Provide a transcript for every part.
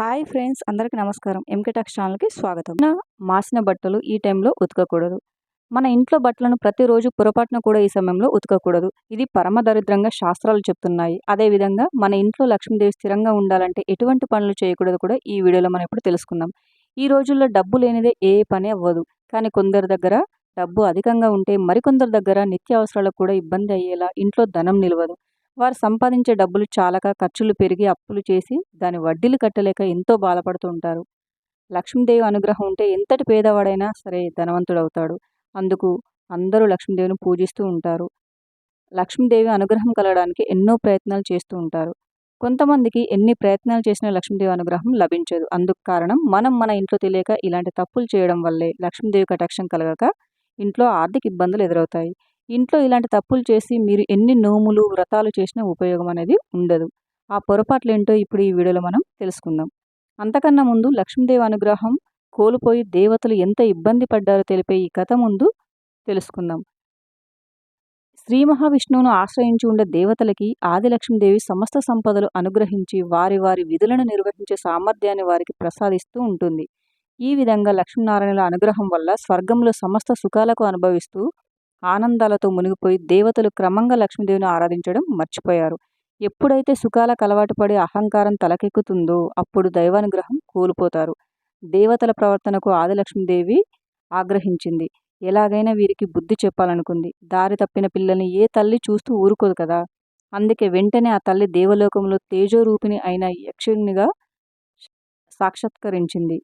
Hi friends అందరికీ నమస్కారం. MK talks ఛానల్కి స్వాగతం. మాసిన బట్టలు ఈ టైంలో ఉతకకూడదు. మన ఇంట్లో బట్టలను ప్రతిరోజు పొరపాటున కూడా ఈ సమయంలో ఉతకకూడదు. ఇది పరమ దరిద్రంగా శాస్త్రాలు చెప్తున్నాయి. అదేవిధంగా మన ఇంట్లో లక్ష్మీదేవి స్థిరంగా ఉండాలంటే ఎటువంటి పనులు చేయకూడదు కూడా ఈ వీడియోలో మనం ఇప్పుడు తెలుసుకుందాం. ఈ రోజుల్లో డబ్బు లేనిదే ఏ పని అవ్వదు. కానీ కొందరి దగ్గర డబ్బు అధికంగా ఉంటే మరికొందరి దగ్గర నిత్యావసరాలకు కూడా ఇబ్బంది అయ్యేలా ఇంట్లో ధనం నిలవదు. వారు సంపాదించే డబ్బులు చాలక ఖర్చులు పెరిగి అప్పులు చేసి దాని వడ్డీలు కట్టలేక ఎంతో బాధపడుతూ ఉంటారు. లక్ష్మీదేవి అనుగ్రహం ఉంటే ఎంతటి పేదవాడైనా సరే ధనవంతుడవుతాడు. అందుకు అందరూ లక్ష్మీదేవిని పూజిస్తూ ఉంటారు. లక్ష్మీదేవి అనుగ్రహం కలగడానికి ఎన్నో ప్రయత్నాలు చేస్తూ ఉంటారు. కొంతమందికి ఎన్ని ప్రయత్నాలు చేసినా లక్ష్మీదేవి అనుగ్రహం లభించదు. అందుకు కారణం మనం మన ఇంట్లో తెలియక ఇలాంటి తప్పులు చేయడం వల్లే లక్ష్మీదేవి కటాక్షం కలగక ఇంట్లో ఆర్థిక ఇబ్బందులు ఎదురవుతాయి. ఇంట్లో ఇలాంటి తప్పులు చేసి మీరు ఎన్ని నోములు వ్రతాలు చేసినా ఉపయోగం అనేది ఉండదు. ఆ పొరపాట్లు ఏంటో ఇప్పుడు ఈ వీడియోలో మనం తెలుసుకుందాం. అంతకన్నా ముందు లక్ష్మీదేవి అనుగ్రహం కోల్పోయి దేవతలు ఎంత ఇబ్బంది పడ్డారో తెలిపే ఈ కథ ముందు తెలుసుకుందాం. శ్రీ మహావిష్ణువును ఆశ్రయించి ఉండే దేవతలకి ఆది లక్ష్మీదేవి సమస్త సంపదలు అనుగ్రహించి వారి వారి విధులను నిర్వహించే సామర్థ్యాన్ని వారికి ప్రసాదిస్తూ ఉంటుంది. ఈ విధంగా లక్ష్మీనారాయణుల అనుగ్రహం వల్ల స్వర్గంలో సమస్త సుఖాలకు అనుభవిస్తూ ఆనందాలతో మునిగిపోయి దేవతలు క్రమంగా లక్ష్మీదేవిని ఆరాధించడం మర్చిపోయారు. ఎప్పుడైతే సుఖాలకు అలవాటు పడి అహంకారం తలకెక్కుతుందో అప్పుడు దైవానుగ్రహం కోల్పోతారు. దేవతల ప్రవర్తనకు ఆదిలక్ష్మీదేవి ఆగ్రహించింది. ఎలాగైనా వీరికి బుద్ధి చెప్పాలనుకుంది. దారి తప్పిన పిల్లల్ని ఏ తల్లి చూస్తూ ఊరుకోదు కదా? అందుకే వెంటనే ఆ తల్లి దేవలోకంలో తేజోరూపిణి అయిన యక్షునిగా సాక్షాత్కరించింది.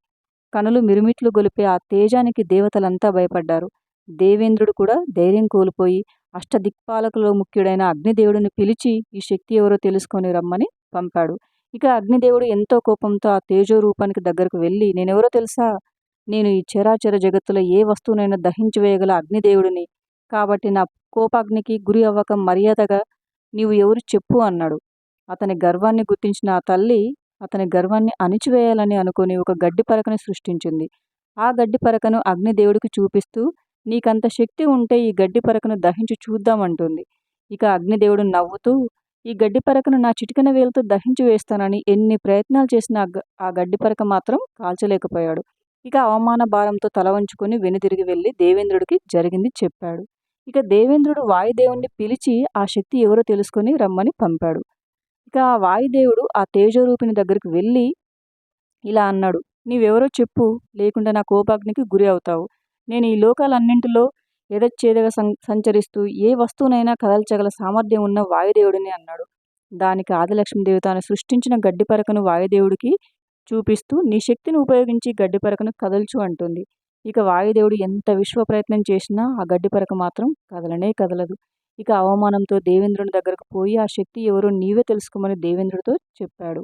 కనులు మిరుమిట్లు గొలిపే ఆ తేజానికి దేవతలంతా భయపడ్డారు. దేవేంద్రుడు కూడా ధైర్యం కోల్పోయి అష్టదిక్పాలకులో ముఖ్యుడైన అగ్నిదేవుడిని పిలిచి ఈ శక్తి ఎవరో తెలుసుకొని రమ్మని పంపాడు. ఇక అగ్నిదేవుడు ఎంతో కోపంతో ఆ తేజో రూపానికి దగ్గరకు వెళ్ళి నేనెవరో తెలుసా? నేను ఈ చరాచర జగత్తులో ఏ వస్తువునైనా దహించి వేయగల అగ్నిదేవుడిని. కాబట్టి నా కోపాగ్నికి గురి అవ్వక మర్యాదగా నీవు ఎవరు చెప్పు అన్నాడు. అతని గర్వాన్ని గుర్తించిన ఆ తల్లి అతని గర్వాన్ని అణిచివేయాలని అనుకుని ఒక గడ్డి పరకను సృష్టించింది. ఆ గడ్డి పరకను అగ్నిదేవుడికి చూపిస్తూ నీకంత శక్తి ఉంటే ఈ గడ్డి పరకను దహించి చూద్దామంటుంది. ఇక అగ్నిదేవుడు నవ్వుతూ ఈ గడ్డి పరకను నా చిటికన వేలతో దహించి వేస్తానని ఎన్ని ప్రయత్నాలు చేసిన ఆ గడ్డి పరక మాత్రం కాల్చలేకపోయాడు. ఇక అవమాన భారంతో తల వంచుకొని వెనుతిరిగి వెళ్ళి దేవేంద్రుడికి జరిగింది చెప్పాడు. ఇక దేవేంద్రుడు వాయుదేవుణ్ణి పిలిచి ఆ శక్తి ఎవరో తెలుసుకొని రమ్మని పంపాడు. ఇక ఆ వాయుదేవుడు ఆ తేజరూపిణి దగ్గరికి వెళ్ళి ఇలా అన్నాడు నీవెవరో చెప్పు లేకుండా నా కోపాగ్నికి గురి అవుతావు. నేను ఈ లోకాలన్నింటిలో ఎదచ్చేదగా సం సంచరిస్తూ ఏ వస్తువునైనా కదల్చగల సామర్థ్యం ఉన్న వాయుదేవుడిని అన్నాడు. దానికి ఆదిలక్ష్మీదేవి తాను సృష్టించిన గడ్డిపరకను వాయుదేవుడికి చూపిస్తూ నీ శక్తిని ఉపయోగించి గడ్డిపరకను కదల్చు అంటుంది. ఇక వాయుదేవుడు ఎంత విశ్వ ప్రయత్నం చేసినా ఆ గడ్డిపరక మాత్రం కదలనే కదలదు. ఇక అవమానంతో దేవేంద్రుని దగ్గరకు పోయి ఆ శక్తి ఎవరో నీవే తెలుసుకోమని దేవేంద్రుడితో చెప్పాడు.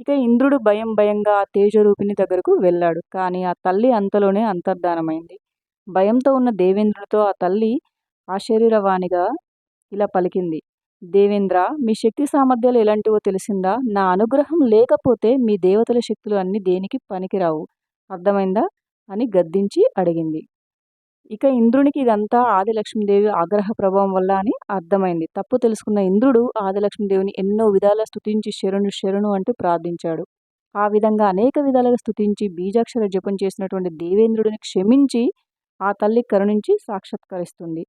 ఇక ఇంద్రుడు భయం భయంగా ఆ తేజరూపిణి దగ్గరకు వెళ్ళాడు. కానీ ఆ తల్లి అంతలోనే అంతర్ధానమైంది. భయంతో ఉన్న దేవేంద్రుడితో ఆ తల్లి ఆశరీరవాణిగా ఇలా పలికింది. దేవేంద్ర మీ శక్తి సామర్థ్యాలు ఎలాంటివో తెలిసిందా? నా అనుగ్రహం లేకపోతే మీ దేవతల శక్తులు అన్నీ దేనికి పనికిరావు? అర్థమైందా? అని గద్దించి అడిగింది. ఇక ఇంద్రునికి ఇదంతా ఆదిలక్ష్మీదేవి ఆగ్రహ ప్రభావం వల్ల అని అర్థమైంది. తప్పు తెలుసుకున్న ఇంద్రుడు ఆదిలక్ష్మీదేవిని ఎన్నో విధాల స్థుతించి శరణు శరణు అంటూ ప్రార్థించాడు. ఆ విధంగా అనేక విధాలుగా స్థుతించి బీజాక్షర జపం చేసినటువంటి దేవేంద్రుడిని క్షమించి ఆ తల్లి కరుణించి సాక్షాత్కరిస్తుంది.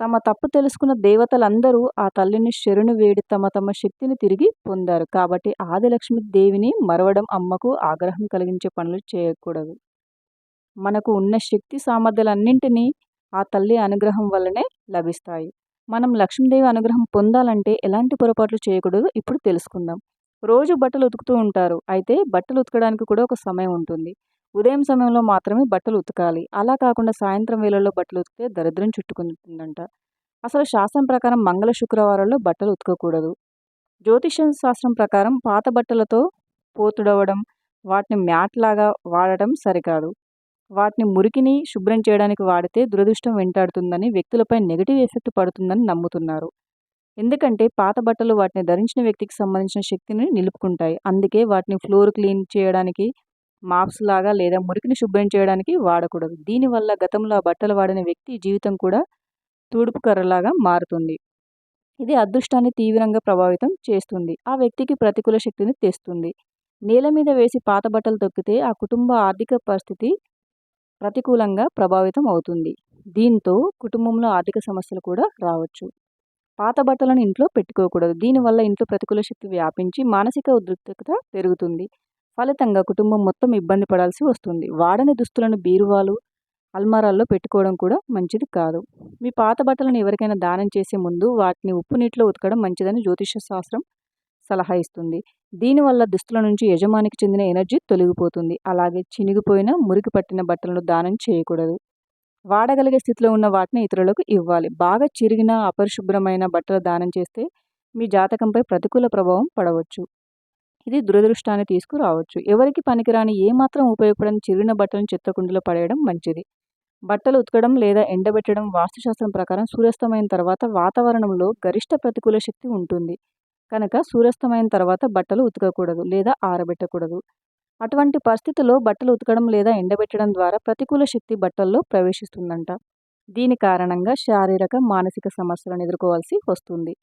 తమ తప్పు తెలుసుకున్న దేవతలందరూ ఆ తల్లిని శరణు వేడి తమ తమ శక్తిని తిరిగి పొందారు. కాబట్టి ఆదిలక్ష్మి దేవిని మరవడం అమ్మకు ఆగ్రహం కలిగించే పనులు చేయకూడదు. మనకు ఉన్న శక్తి సామర్థ్యాలన్నింటినీ ఆ తల్లి అనుగ్రహం వల్లనే లభిస్తాయి. మనం లక్ష్మీదేవి అనుగ్రహం పొందాలంటే ఎలాంటి పొరపాట్లు చేయకూడదు ఇప్పుడు తెలుసుకుందాం. రోజు బట్టలు ఉతుకుతూ ఉంటారు. అయితే బట్టలు ఉతకడానికి కూడా ఒక సమయం ఉంటుంది. ఉదయం సమయంలో మాత్రమే బట్టలు ఉతకాలి. అలా కాకుండా సాయంత్రం వేళల్లో బట్టలు ఉతికితే దరిద్రం చుట్టుకుంటుందంట. అసలు శాస్త్రం ప్రకారం మంగళ శుక్రవారాల్లో బట్టలు ఉతకకూడదు. జ్యోతిష శాస్త్రం ప్రకారం పాత బట్టలతో పోతుడవడం వాటిని మ్యాట్ లాగా వాడటం సరికాదు. వాటిని మురికిని శుభ్రం చేయడానికి వాడితే దురదృష్టం వెంటాడుతుందని వ్యక్తులపై నెగిటివ్ ఎఫెక్ట్ పడుతుందని నమ్ముతున్నారు. ఎందుకంటే పాత బట్టలు వాటిని ధరించిన వ్యక్తికి సంబంధించిన శక్తిని నిలుపుకుంటాయి. అందుకే వాటిని ఫ్లోర్ క్లీన్ చేయడానికి మాప్స్ లాగా లేదా మురికిని శుభ్రం చేయడానికి వాడకూడదు. దీనివల్ల గతంలో ఆ బట్టలు వాడిన వ్యక్తి జీవితం కూడా తూడుపు కర్రలాగా మారుతుంది. ఇది అదృష్టాన్ని తీవ్రంగా ప్రభావితం చేస్తుంది. ఆ వ్యక్తికి ప్రతికూల శక్తిని తెస్తుంది. నేల మీద వేసి పాత బట్టలు తొక్కితే ఆ కుటుంబ ఆర్థిక పరిస్థితి ప్రతికూలంగా ప్రభావితం అవుతుంది. దీంతో కుటుంబంలో ఆర్థిక సమస్యలు కూడా రావచ్చు. పాత బట్టలను ఇంట్లో పెట్టుకోకూడదు. దీనివల్ల ఇంట్లో ప్రతికూల శక్తి వ్యాపించి మానసిక ఉద్రిక్తత పెరుగుతుంది. ఫలితంగా కుటుంబం మొత్తం ఇబ్బంది పడాల్సి వస్తుంది. వాడని దుస్తులను బీరువాలు అల్మారాల్లో పెట్టుకోవడం కూడా మంచిది కాదు. మీ పాత బట్టలను ఎవరికైనా దానం చేసే ముందు వాటిని ఉప్పు నీటిలో ఉతకడం మంచిదని జ్యోతిష శాస్త్రం సలహా ఇస్తుంది. దీనివల్ల దుస్తుల నుంచి యజమానికి చెందిన ఎనర్జీ తొలగిపోతుంది. అలాగే చినిగిపోయిన మురికి పట్టిన బట్టలను దానం చేయకూడదు. వాడగలిగే స్థితిలో ఉన్న వాటిని ఇతరులకు ఇవ్వాలి. బాగా చిరిగిన అపరిశుభ్రమైన బట్టలు దానం చేస్తే మీ జాతకంపై ప్రతికూల ప్రభావం పడవచ్చు. ఇది దురదృష్టాన్ని తీసుకురావచ్చు. ఎవరికి పనికిరాని ఏమాత్రం ఉపయోగపడని చిరిగిన బట్టలను చిత్రకుండలో పడేయడం మంచిది. బట్టలు ఉతకడం లేదా ఎండబెట్టడం వాస్తుశాస్త్రం ప్రకారం సూర్యాస్తమైన తర్వాత వాతావరణంలో గరిష్ట ప్రతికూల శక్తి ఉంటుంది. కనుక సూర్యాస్తమైన తర్వాత బట్టలు ఉతకకూడదు లేదా ఆరబెట్టకూడదు. అటువంటి పరిస్థితుల్లో బట్టలు ఉతకడం లేదా ఎండబెట్టడం ద్వారా ప్రతికూల శక్తి బట్టల్లో ప్రవేశిస్తుందంట. దీని కారణంగా శారీరక మానసిక సమస్యలను ఎదుర్కోవాల్సి వస్తుంది.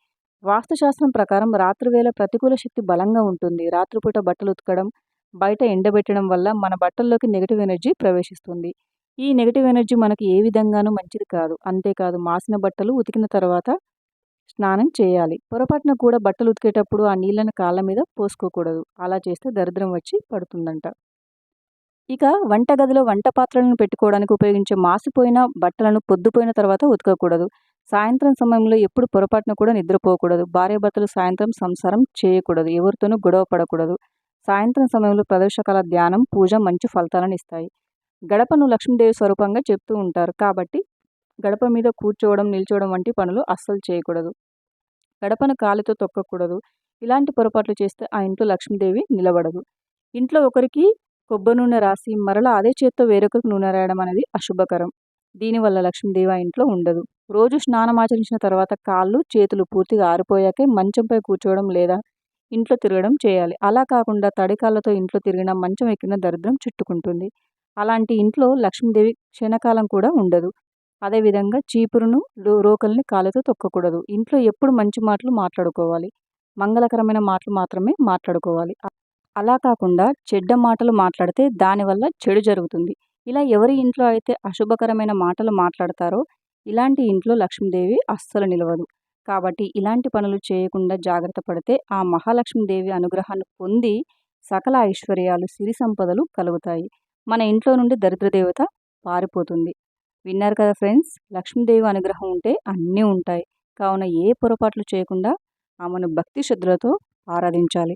వాస్తుశాస్త్రం ప్రకారం రాత్రివేళ ప్రతికూల శక్తి బలంగా ఉంటుంది. రాత్రిపూట బట్టలు ఉతకడం బయట ఎండబెట్టడం వల్ల మన బట్టల్లోకి నెగిటివ్ ఎనర్జీ ప్రవేశిస్తుంది. ఈ నెగిటివ్ ఎనర్జీ మనకి ఏ విధంగానూ మంచిది కాదు. అంతేకాదు మాసిన బట్టలు ఉతికిన తర్వాత స్నానం చేయాలి. పొరపాటున కూడా బట్టలు ఉతికేటప్పుడు ఆ నీళ్ళను కాళ్ళ మీద పోసుకోకూడదు. అలా చేస్తే దరిద్రం వచ్చి పడుతుందంట. ఇక వంటగదిలో వంట పాత్రలను పెట్టుకోవడానికి ఉపయోగించే మాసిపోయిన బట్టలను పొద్దుపోయిన తర్వాత ఉతకకూడదు. సాయంత్రం సమయంలో ఎప్పుడు పొరపాటున కూడా నిద్రపోకూడదు. భార్యాభర్తలు సాయంత్రం సంసారం చేయకూడదు. ఎవరితోనూ గొడవ పడకూడదు. సాయంత్రం సమయంలో ప్రదర్శకాల ధ్యానం పూజ మంచి ఫలితాలను ఇస్తాయి. గడపను లక్ష్మీదేవి స్వరూపంగా చెప్తూ ఉంటారు. కాబట్టి గడప మీద కూర్చోవడం నిల్చోవడం వంటి పనులు అస్సలు చేయకూడదు. గడపను కాలితో తొక్కకూడదు. ఇలాంటి పొరపాట్లు చేస్తే ఆ ఇంట్లో లక్ష్మీదేవి నిలబడదు. ఇంట్లో ఒకరికి కొబ్బరి నూనె రాసి మరలా అదే చేత్తో వేరొకరికి నూనె రాయడం అనేది అశుభకరం. దీనివల్ల లక్ష్మీదేవి ఆ ఇంట్లో ఉండదు. రోజు స్నానం ఆచరించిన తర్వాత కాళ్ళు చేతులు పూర్తిగా ఆరిపోయాకే మంచంపై కూర్చోవడం లేదా ఇంట్లో తిరగడం చేయాలి. అలా కాకుండా తడి కాళ్ళతో ఇంట్లో తిరిగిన మంచం ఎక్కిన దరిద్రం చుట్టుకుంటుంది. అలాంటి ఇంట్లో లక్ష్మీదేవి క్షణకాలం కూడా ఉండదు. అదేవిధంగా చీపురును రోకల్ని కాళ్ళతో తొక్కకూడదు. ఇంట్లో ఎప్పుడు మంచి మాటలు మాట్లాడుకోవాలి. మంగళకరమైన మాటలు మాత్రమే మాట్లాడుకోవాలి. అలా కాకుండా చెడ్డ మాటలు మాట్లాడితే దానివల్ల చెడు జరుగుతుంది. ఇలా ఎవరి ఇంట్లో అయితే అశుభకరమైన మాటలు మాట్లాడతారో ఇలాంటి ఇంట్లో లక్ష్మీదేవి అస్సలు నిలవదు. కాబట్టి ఇలాంటి పనులు చేయకుండా జాగ్రత్త పడితే ఆ మహాలక్ష్మీదేవి అనుగ్రహాన్ని పొంది సకల ఐశ్వర్యాలు సిరి సంపదలు కలుగుతాయి. మన ఇంట్లో నుండి దరిద్ర దేవత పారిపోతుంది. విన్నారు కదా ఫ్రెండ్స్ లక్ష్మీదేవి అనుగ్రహం ఉంటే అన్నీ ఉంటాయి. కావున ఏ పొరపాట్లు చేయకుండా ఆమెను భక్తి శ్రద్ధలతో ఆరాధించాలి.